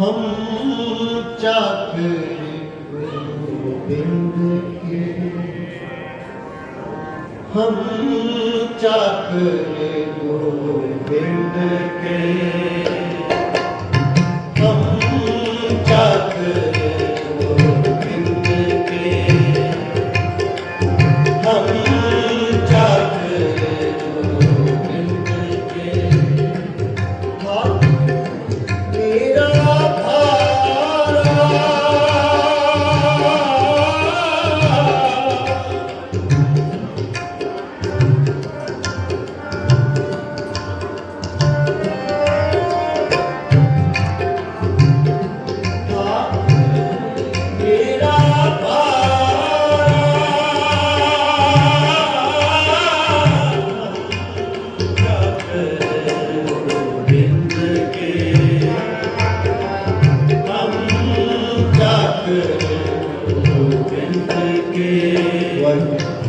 ਹਮ ਚਾਹੇ ਗੋਬਿੰਦ ਕੇ। ਹਮ ਚਾਹੇ ਗੋਬਿੰਦ ਕੇ। ਕੇ ਵਰਤ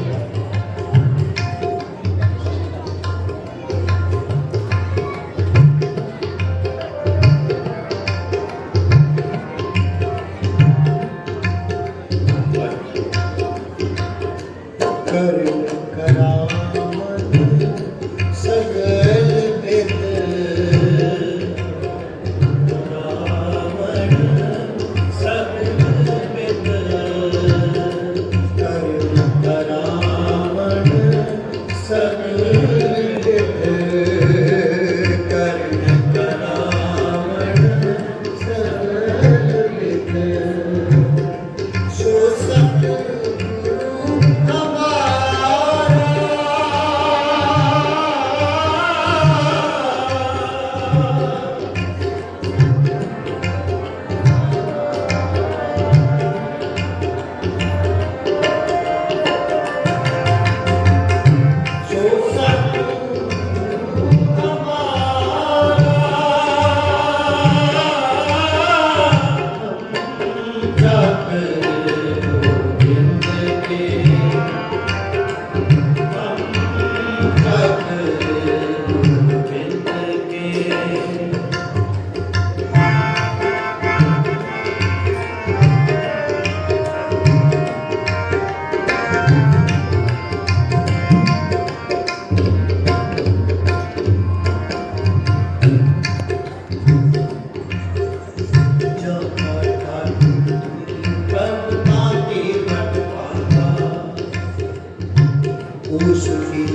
day. filosofia.